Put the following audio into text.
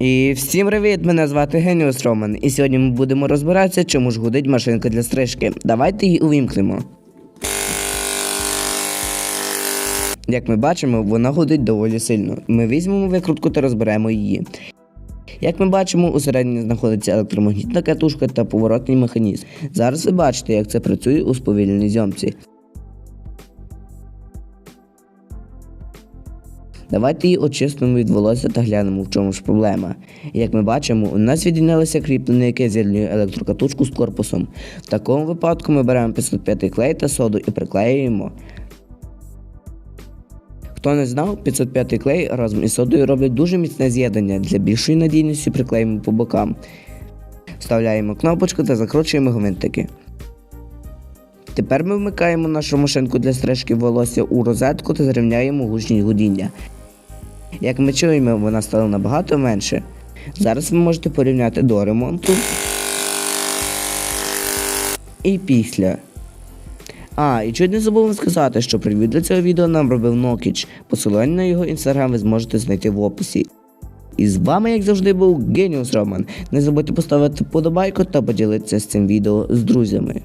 І всім привіт! Мене звати Геніус Роман. І сьогодні ми будемо розбиратися, чому ж гудить машинка для стрижки. Давайте її увімкнемо. Як ми бачимо, вона гудить доволі сильно. Ми візьмемо викрутку та розберемо її. Як ми бачимо, усередині знаходиться електромагнітна катушка та поворотний механізм. Зараз ви бачите, як це працює у сповільненій зйомці. Давайте її очистимо від волосся та глянемо, в чому ж проблема. Як ми бачимо, у нас відрізнялося кріплення, яке з'єднує електрокатушку з корпусом. В такому випадку ми беремо 505 клей та соду і приклеюємо. Хто не знав, 505 клей разом із содою роблять дуже міцне з'єднання. Для більшої надійності приклеїмо по бокам. Вставляємо кнопочку та закручуємо гвинтики. Тепер ми вмикаємо нашу машинку для стрижки волосся у розетку та зрівняємо гучність гудіння. Як ми чуємо, вона стала набагато менше. Зараз ви можете порівняти до ремонту і після. А, і чуть не забув вам сказати, що привід для цього відео нам робив Нокіч. Посилання на його інстаграм ви зможете знайти в описі. І з вами, як завжди, був Геніус Роман. Не забудьте поставити подобайку та поділитися з цим відео з друзями.